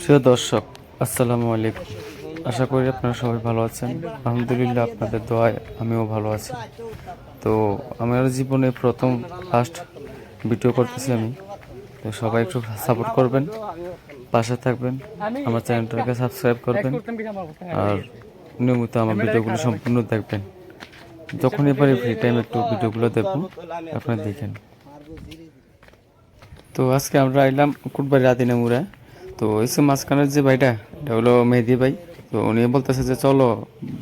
প্রিয় দর্শক, আসসালামু আলাইকুম। আশা করি আপনারা সবাই ভালো আছেন। আলহামদুলিল্লাহ আপনাদের দোয়ায় আমিও ভালো আছি। তো আমার জীবনে প্রথম ফার্স্ট ভিডিও করতেছি আমি। তো সবাই একটু সাপোর্ট করবেন, পাশে থাকবেন, আমার চ্যানেলটাকে সাবস্ক্রাইব করবেন। আর নিয়মিত আমার ভিডিওগুলো সম্পূর্ণ দেখবেন। যখন পারি ফ্রি টাইম একটু ভিডিওগুলো দেখব আপনারা দেখেন। তো আজকে আমরা এলাম কুটবাড়ি আদিনামুরা তো এসে মাঝখানের যে ভাইটা, এটা হলো মেহেদি ভাই। তো উনি বলতেছে যে, চলো,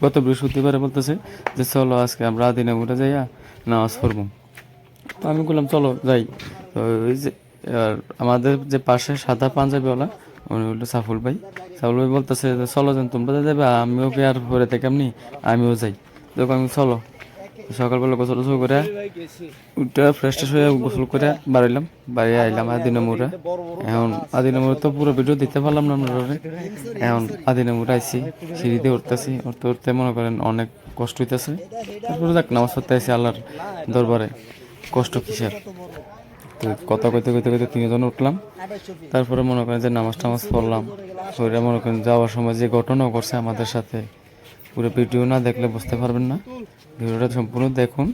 গত বৃহস্পতিবারে বলতেছে যে, চলো আজকে আমরা আদিনামুরা যাইয়া নামাজ পড়ব। তো আমি বললাম, চলো, যাই। তো ওই যে, আর আমাদের যে পাশে সাদা পাঞ্জাবিওয়ালা, উনি হলো সাফুল ভাই। সাফুল ভাই বলতেছে চলো যান তোমরা তো যাবে আমিও কি আর পরে থেকে এমনি আমিও যাই। তখন আমি চলো। সকালবেলা গোসল গোসল করে উঠে ফ্রেশ ট্রেশ হয়ে গোসল করে বাড়াইলাম। বাড়ি আইলাম আদি আদিনামুরা এখন আদি আদিনামুরা তো পুরো ভিডিও দিতে পারলাম না আমরা এখন আদি আদিনামুরা আইছি, সিঁড়িতে উঠতেছি। উঠতে উঠতে মনে করেন অনেক কষ্ট হইতেছে। তারপরে দেখ নামাজ পড়তে আইসি আল্লাহর দরবারে। কষ্ট কিসের? তো কথা কইতে কইতে কইতে তিনজন উঠলাম। তারপরে মনে করেন যে নামাজ টামাজ পড়লাম। শরীরে মনে করেন যাওয়ার সময় যে ঘটনা করছে আমাদের সাথে। পুরো ভিডিও না দেখলে বুঝতে পারবেন না। ভিডিওটা সম্পূর্ণ দেখুন,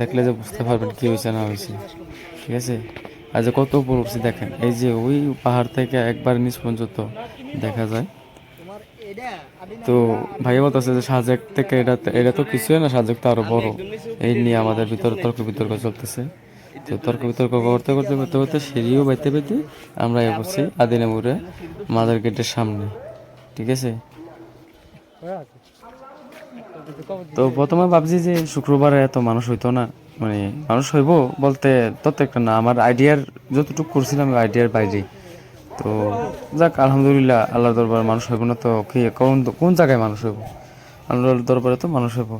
দেখলে যে বুঝতে পারবেন কি হয়েছে, না হয়েছে। ঠিক আছে? আর যে কত উপর উঠছে দেখেন। এই যে ওই পাহাড় থেকে একবার নিচ পর্যন্ত দেখা যায়। তো ভাই বলতেছে যে সাজেক থেকে এটা এটা তো কিছুই না, সাজেক তো আরও বড়। এই নিয়ে আমাদের ভিতরে তর্ক বিতর্ক চলতেছে। তো তর্ক বিতর্ক করতে করতে করতে করতে সিঁড়িও বাইতে বাইতে আমরা বসছি আদিনামুরে মাদার গেটের সামনে। ঠিক আছে। তো প্রথমে ভাবছি যে শুক্রবারে এত মানুষ হইতো না। মানে মানুষ হইব বলতে তত একটা না, আমার আইডিয়ার যতটুকু করছিলাম আইডিয়ার বাইরেই তো যাক, আলহামদুলিল্লাহ, আল্লাহর দরবারে মানুষ হইব না তো কি, কোন কোন জায়গায় মানুষ হইব? আল্লাহর দরবারে তো মানুষ হইব।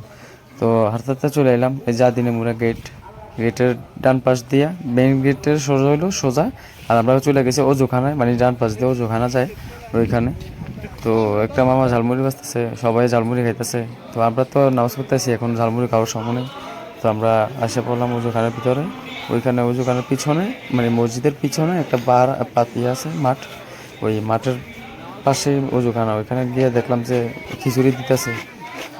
তো হাঁটতে চলে এলাম, এই যা দিনে মুরা গেট গেটের ডান পাশ দিয়া মেইন গেটের সোজা হইল সোজা, আর আমরা চলে গেছি অজুখানায় মানে ডান পাশ দিয়ে অজুখানা যায় ওইখানে। তো একটা মামা ঝালমুড়ি বাজতেছে সবাই ঝালমুড়ি খাইতেছে। তো আমরা তো নামাজ পড়তেছি, এখন ঝালমুড়ি খাওয়ার সময় তো আমরা আসে পড়লাম উজুখানের ভিতরে। ওইখানে উজুখানের পিছনে মানে মসজিদের পিছনে একটা বার, পাতি আছে, মাঠ। ওই মাঠের পাশে উজুখানা। ওইখানে গিয়ে দেখলাম যে খিচুড়ি দিতেছে।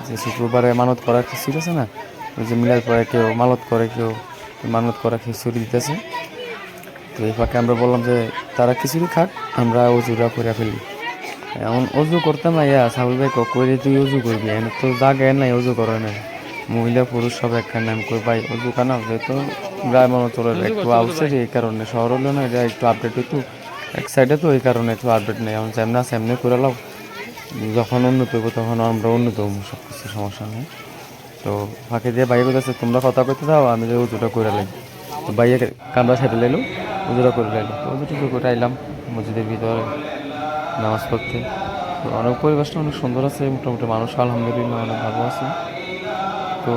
যে শুক্রবারে মানত করা খিচুড়ি আছে না? ওই যে মিলাদ পরে কেউ মালত করে, কেউ মানত করা খিচুড়ি দিতেছে। তো এই ফাঁকে আমরা বললাম যে, তারা খিচুড়ি খাক, আমরা উজুরা করে ফেলি। এখন অজু করতে না ইয়া সাবুল ভাই কই তুই অজু করবি? এখন তো জায়গায় নাই অজু করে নাই। মহিলা পুরুষ সব একখানে আমি কই ভাই অজু কানা যেহেতু গ্রামের অঞ্চলের একটু আউটসাইড এই কারণে শহর হলো না এটা একটু আপডেট হইতো এক সাইডে তো এই কারণে একটু আপডেট নেই এখন সামনে সামনে করে লাও। যখন উন্নত হইব তখন আমরা উন্নত হব সব কিছু সমস্যা নেই। তো ফাঁকে দিয়ে বাইরে বলতেছে তোমরা কথা কইতে দাও আমি যে উজুটা করে লাই। তো বাইরে কামরা সাইডে লাইলো উজুটা করে লাইলো। তো উজুটা করে আইলাম মসজিদের ভিতরে। নামাজ পড়তে। তো অনেক পরিবেশটা অনেক সুন্দর আছে মোটামুটি মানুষ আলহামদুলিল্লাহ অনেক ভালো আছে। তো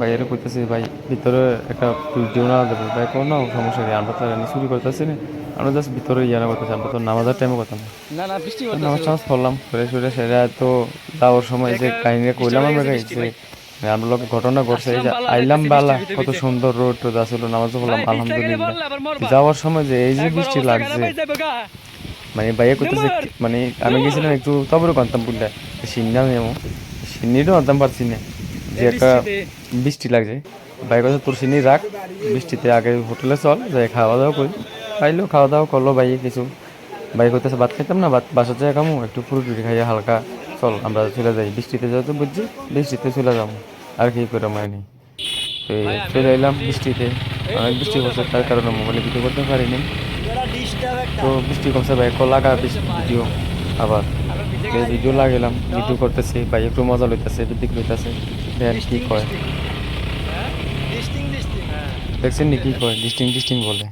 বাইরে করতেছি ভাই ভিতরে একটা ভিডিও না দেবে। ভাই কোনো না সমস্যা নেই আমরা তো চুরি করতেছি না আমরা জাস্ট ভিতরে ইয়ে না করতেছি আমরা তো নামাজের টাইমে করতাম না না না বৃষ্টি নামাজ টামাজ পড়লাম ফ্রেশ ফ্রেশ সেটা তো যাওয়ার সময় যে কাহিনী কইলাম আমরা যে আমরা লোক ঘটনা ঘটছে এই যে আইলাম বালা কত সুন্দর রোড টোড আসলো নামাজ পড়লাম আলহামদুলিল্লাহ। যাওয়ার সময় যে এই যে বৃষ্টি লাগছে। মানে বাইরে করতেছে মানে আমি গেছিলাম একটু তবরও কানতাম বুঝলে সিন্নাম এমন সিন্নিটাও আনতাম পারছি না। যে একটা বৃষ্টি লাগছে। বাইরে কথা তোর সিন্নি রাখ বৃষ্টিতে আগে হোটেলে চল যাই খাওয়া দাওয়া করি। খাইলো খাওয়া দাওয়া করল বাইরে কিছু। বাইরে করতেছে ভাত খাইতাম না ভাত বাসার জায়গা খামু একটু ফুরু টুরি খাইয়া হালকা চল আমরা চলে যাই। বৃষ্টিতে যেহেতু বুঝছি বৃষ্টিতে চলে যাব আর কি করে মাইনি তো চলে এলাম বৃষ্টিতে। অনেক বৃষ্টি হচ্ছে তার কারণে মোবাইলে ভিডিও করতে পারিনি। তো বৃষ্টি কমছে ভাই এখন লাগা ভিডিও আবার। এই ভিডিও লাগাইলাম ভিডিও করতেছি ভাই একটু মজা লইতেছে দিক লইতেছে। কি কয়? দেখছেন নি কি কয়? ডিস্টিং ডিস্টিং বলে।